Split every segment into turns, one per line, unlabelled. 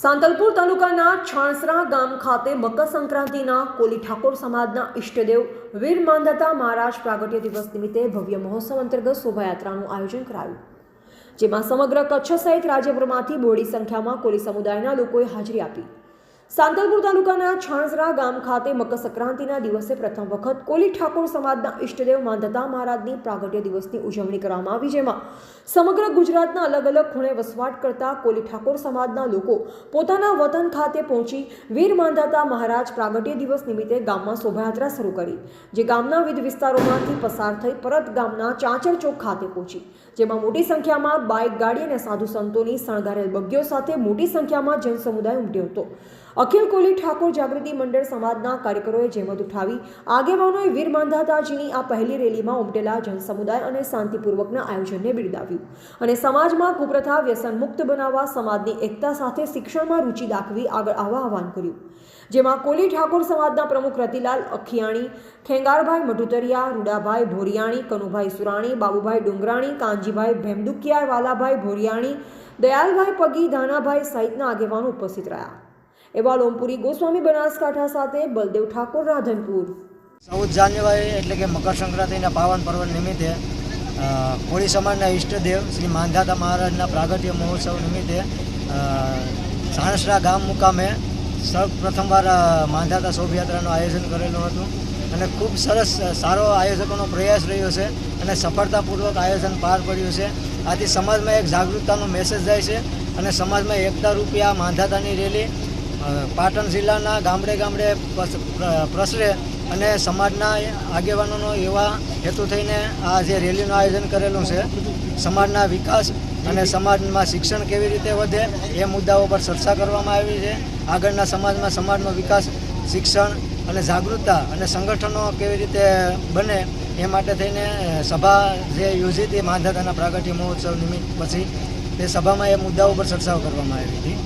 સાંતલપુર તાલુકાના છાણસરા ગામ ખાતે મકર સંક્રાંતિના કોલી ઠાકોર સમાજના ઈષ્ટદેવ વીર માંધાતા મહારાજ પ્રાગટ્ય દિવસ નિમિત્તે ભવ્ય મહોત્સવ અંતર્ગત શોભાયાત્રાનું આયોજન કરાયું. જેમાં સમગ્ર કચ્છ સહિત રાજ્યભરમાંથી બોડી સંખ્યામાં કોલી સમુદાયના લોકોએ હાજરી આપી. સાંતલપુર તાલુકાના છાણસરા ગામ ખાતે મકર સંક્રાંતિના દિવસે પ્રથમ વખત કોલી ઠાકોર સમાજના ઇષ્ટદેવ માંધતા મહારાજની પ્રાગટ્ય દિવસની ઉજવણી કરવામાં આવી, જેમાં સમગ્ર ગુજરાતના અલગ અલગ ખૂણે વસવાટ કરતા કોલી ઠાકોર સમાજના લોકો પોતાના વતન ખાતે પહોંચી વીર માંધાતા મહારાજ પ્રાગટ્ય દિવસ નિમિત્તે ગામમાં શોભાયાત્રા શરૂ કરી, જે ગામના વિવિધ વિસ્તારોમાંથી પસાર થઈ પરત ગામના ચાંચર ચોક ખાતે પહોંચી, જેમાં મોટી સંખ્યામાં બાઇક ગાડી અને સાધુ સંતોની શણગારેલ બગ્ગીઓ સાથે મોટી સંખ્યામાં જનસમુદાય ઉમટ્યો હતો. અખિલ કોલી ઠાકોર જાગૃતિ મંડળ સમાજના કાર્યકરોએ જહેમત ઉઠાવી આગેવાનોએ વીર માંધાતાજીની આ પહેલી રેલીમાં ઉમટેલા જનસમુદાય અને શાંતિપૂર્વકના આયોજનને બિરદાવ્યું. અને સમાજમાં કુપ્રથા વ્યસન મુક્ત બનાવવા, સમાજની એકતા સાથે શિક્ષણમાં રુચિ દાખવી આગળ આવવા આહવાન કર્યું. જેમાં કોલી ઠાકોર સમાજના પ્રમુખ રતિલાલ અખિયાણી, ખેંગારભાઈ મઢુતરિયા, રૂડાભાઈ ભોરિયાણી, કનુભાઈ સુરાણી, બાબુભાઈ ડુંગરાણી કાંજીભાઈ ભેમદુકિયા, વાલાભાઈ ભોરિયાણી, દયાલભાઈ પગી, ધાનાભાઈ સહિતના આગેવાનો ઉપસ્થિત રહ્યા. એવા લોમપુરી ગોસ્વામી બનાસકાંઠા સાથે બલદેવ ઠાકોર રાધનપુર.
ચૌદ જાન્યુઆરી એટલે કે મકર સંક્રાંતિના પાવન પર્વ નિમિત્તે કોળી સમાજના ઈષ્ટદેવ શ્રી માંધાતા મહારાજના પ્રાગટ્ય મહોત્સવ નિમિત્તે સાણસરા ગામ મુકામે સૌ પ્રથમવાર માંધાતા શોભાયાત્રાનું આયોજન કરેલું હતું અને ખૂબ સરસ સારો આયોજકોનો પ્રયાસ રહ્યો છે અને સફળતાપૂર્વક આયોજન પાર પડ્યું છે. આથી સમાજમાં એક જાગૃતતાનો મેસેજ જાય છે અને સમાજમાં એકતા રૂપિયા માંધાતાની રેલી પાટણ જિલ્લાના ગામડે ગામડે પ્રસરે અને સમાજના આગેવાનોનો એવા હેતુ થઈને આ જે રેલીનું આયોજન કરેલું છે, સમાજના વિકાસ અને સમાજમાં શિક્ષણ કેવી રીતે વધે એ મુદ્દાઓ પર ચર્ચા કરવામાં આવી છે. આગળના સમાજમાં સમાજનો વિકાસ, શિક્ષણ અને જાગૃતતા અને સંગઠનો કેવી રીતે બને એ માટે થઈને સભા જે યોજી હતી, માંધાતાના પ્રાગટ્ય મહોત્સવ નિમિત્ત પછી તે સભામાં એ મુદ્દાઓ પર ચર્ચાઓ કરવામાં આવી હતી.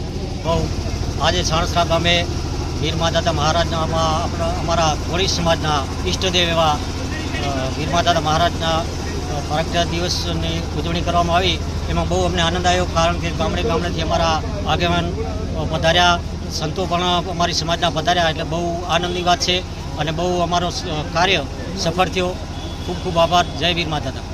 બહુ આજે સાણસરા ગામે વીર માતાતા મહારાજના આપણા અમારા કોળી સમાજના ઈષ્ટદેવ એવા વીરમાદાતા વીર મહારાજના અ, દિવસની ઉજવણી કરવામાં આવી. એમાં બહુ અમને આનંદ આવ્યો કારણ કે ગામડે ગામડેથી અમારા આગેવાન પધાર્યા. સંતો પણ અમારી સમાજના પધાર્યા એટલે બહુ આનંદની વાત છે અને બહુ અમારો કાર્ય સફળ થયો. ખૂબ ખૂબ આભાર. જય વીર માતાતા